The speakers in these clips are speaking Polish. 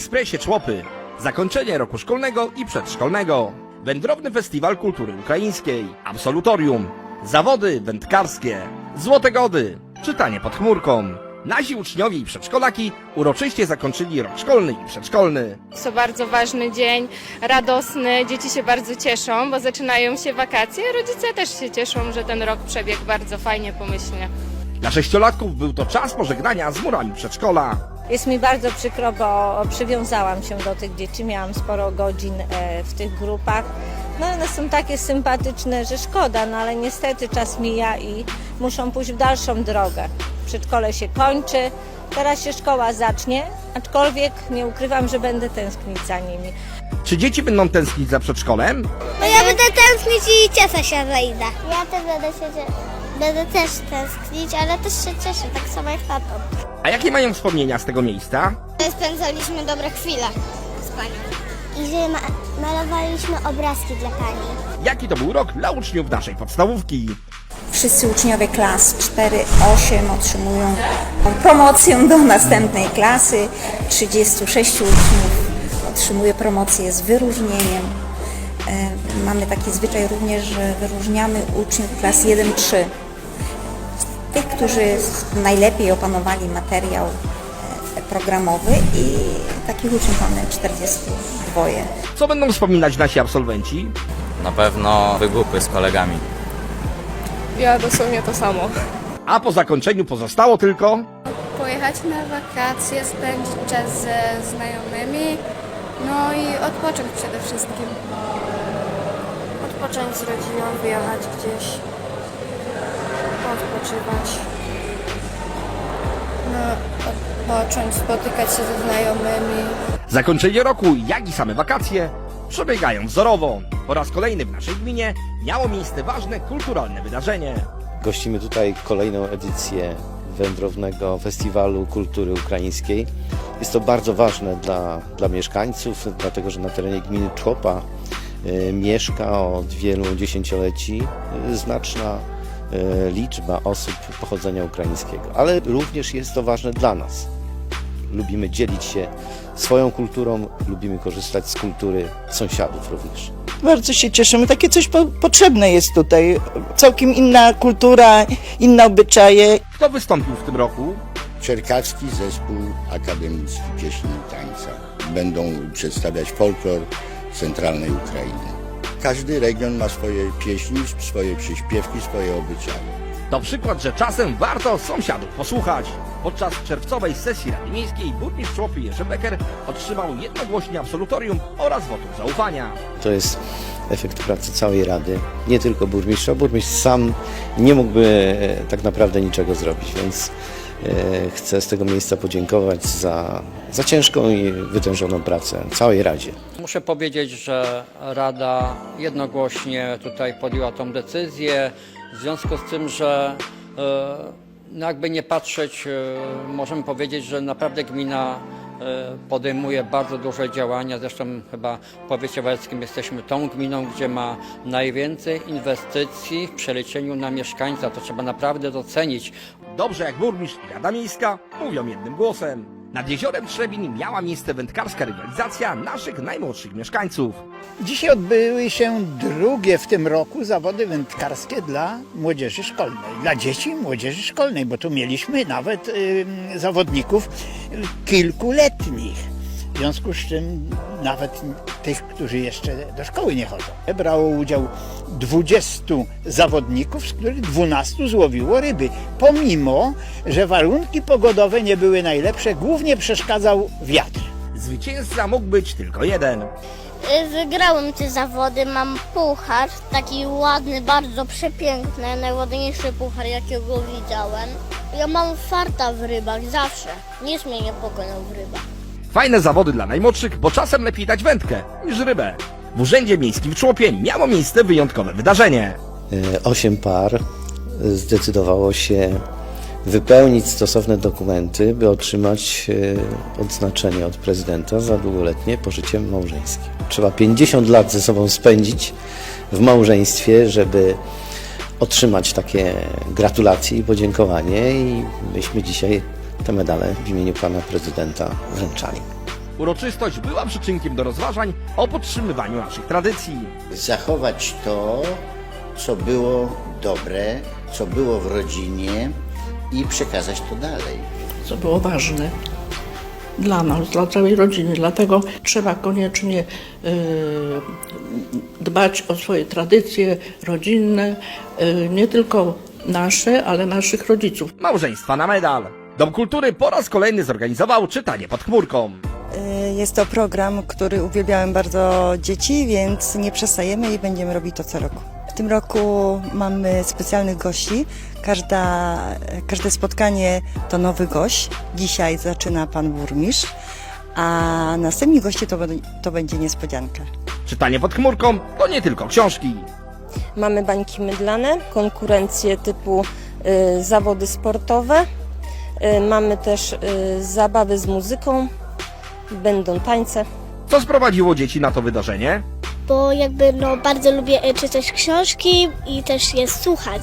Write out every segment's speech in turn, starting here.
Ekspresie Człopy. Zakończenie roku szkolnego i przedszkolnego. Wędrowny Festiwal Kultury Ukraińskiej. Absolutorium. Zawody wędkarskie. Złote Gody. Czytanie pod chmurką. Nasi uczniowie i przedszkolaki uroczyście zakończyli rok szkolny i przedszkolny. To bardzo ważny dzień, radosny. Dzieci się bardzo cieszą, bo zaczynają się wakacje. Rodzice też się cieszą, że ten rok przebiegł bardzo fajnie, pomyślnie. Dla sześciolatków był to czas pożegnania z murami przedszkola. Jest mi bardzo przykro, bo przywiązałam się do tych dzieci, miałam sporo godzin e, w tych grupach. No one są takie sympatyczne, że szkoda, no ale niestety czas mija i muszą pójść w dalszą drogę. Przedszkole się kończy, teraz się szkoła zacznie, aczkolwiek nie ukrywam, że będę tęsknić za nimi. Czy dzieci będą tęsknić za przedszkolem? No ja będę tęsknić i cieszę się, że idę. Ja też będę się będę też tęsknić, ale też się cieszę, tak samo jak tato. A jakie mają wspomnienia z tego miejsca? Spędzaliśmy dobre chwile z panią. I że ma- malowaliśmy obrazki dla pani. Jaki to był rok dla uczniów naszej podstawówki? Wszyscy uczniowie klas 4-8 otrzymują promocję do następnej klasy. 36 uczniów otrzymuje promocję z wyróżnieniem. E, Mamy taki zwyczaj również, że wyróżniamy uczniów klas 1-3. Tych, którzy najlepiej opanowali materiał e, programowy i takich uczniów mamy 42. Co będą wspominać nasi absolwenci? Na pewno wygłupy z kolegami. Ja dosłownie to samo. A po zakończeniu pozostało tylko pojechać na wakacje, spędzić czas ze znajomymi, no i odpocząć przede wszystkim. odpocząć z rodziną, wyjechać gdzieś, odpoczywać. No, odpocząć, spotykać się ze znajomymi. zakończenie roku, jak i same wakacje przebiegają wzorowo. Po raz kolejny w naszej gminie miało miejsce ważne kulturalne wydarzenie. Gościmy tutaj kolejną edycję Wędrownego Festiwalu Kultury Ukraińskiej. Jest to bardzo ważne dla, dla mieszkańców, dlatego że na terenie gminy Człopa e, mieszka od wielu dziesięcioleci e, znaczna e, liczba osób pochodzenia ukraińskiego. Ale również jest to ważne dla nas. Lubimy dzielić się swoją kulturą, lubimy korzystać z kultury sąsiadów również. Bardzo się cieszymy. Takie coś po, potrzebne jest tutaj. Całkiem inna kultura, inne obyczaje. Kto wystąpił w tym roku? Czerkacki Zespół Akademicki Pieśni i Tańca. Będą przedstawiać folklor centralnej Ukrainy. Każdy region ma swoje pieśni, swoje przyśpiewki, swoje obyczaje. To przykład, że czasem warto sąsiadów posłuchać. Podczas czerwcowej sesji Rady Miejskiej burmistrz Człopy Jerzy Becker otrzymał jednogłośnie absolutorium oraz wotum zaufania. To jest efekt pracy całej Rady, nie tylko burmistrza. Burmistrz sam nie mógłby e, tak naprawdę niczego zrobić, więc chcę z tego miejsca podziękować za, za ciężką i wytężoną pracę całej Radzie. Muszę powiedzieć, że Rada jednogłośnie tutaj podjęła tą decyzję, w związku z tym, że e, no jakby nie patrzeć, e, możemy powiedzieć, że naprawdę gmina e, podejmuje bardzo duże działania. Zresztą chyba w powiecie wałeckim jesteśmy tą gminą, gdzie ma najwięcej inwestycji w przeliczeniu na mieszkańca. To trzeba naprawdę docenić. Dobrze jak burmistrz i Rada Miejska mówią jednym głosem. Nad jeziorem Trzebin miała miejsce wędkarska rywalizacja naszych najmłodszych mieszkańców. Dzisiaj odbyły się drugie w tym roku zawody wędkarskie dla młodzieży szkolnej. Dla dzieci młodzieży szkolnej, bo tu mieliśmy nawet y, zawodników kilkuletnich. W związku z czym nawet tych, którzy jeszcze do szkoły nie chodzą. Brało udział 20 zawodników, z których 12 złowiło ryby. Pomimo, że warunki pogodowe nie były najlepsze, głównie przeszkadzał wiatr. Zwycięzca mógł być tylko jeden. Y, Wygrałem te zawody, mam puchar, taki ładny, bardzo przepiękny, najładniejszy puchar jakiego widziałem. Ja mam farta w rybach, zawsze. Nic mnie nie pokonał w rybach. Fajne zawody dla najmłodszych, bo czasem lepiej dać wędkę niż rybę. W Urzędzie Miejskim w Człopie miało miejsce wyjątkowe wydarzenie. E, Osiem par zdecydowało się wypełnić stosowne dokumenty, by otrzymać e, odznaczenie od prezydenta za długoletnie pożycie małżeńskie. Trzeba 50 lat ze sobą spędzić w małżeństwie, żeby otrzymać takie gratulacje i podziękowanie i myśmy dzisiaj te medale w imieniu pana prezydenta wręczali. Uroczystość była przyczynkiem do rozważań o podtrzymywaniu naszych tradycji. Zachować to, co było dobre, co było w rodzinie i przekazać to dalej. co było ważne dla nas, dla całej rodziny. Dlatego trzeba koniecznie e, dbać o swoje tradycje rodzinne, e, nie tylko nasze, ale naszych rodziców. Małżeństwa na medal. Dom Kultury po raz kolejny zorganizował czytanie pod chmurką. Jest to program, który uwielbiałem bardzo dzieci, więc nie przestajemy i będziemy robić to co roku. W tym roku mamy specjalnych gości. Każda, każde spotkanie to nowy gość. Dzisiaj zaczyna pan burmistrz, a następni goście to, to będzie niespodzianka. Czytanie pod chmurką to nie tylko książki. Mamy bańki mydlane, konkurencje typu y, zawody sportowe. Y, mamy też y, zabawy z muzyką, będą tańce. Co sprowadziło dzieci na to wydarzenie? Bo jakby no bardzo lubię e, czytać książki i też je słuchać.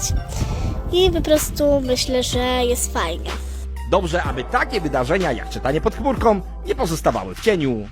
I po prostu myślę, że jest fajnie. Dobrze, aby takie wydarzenia jak czytanie pod chmurką nie pozostawały w cieniu.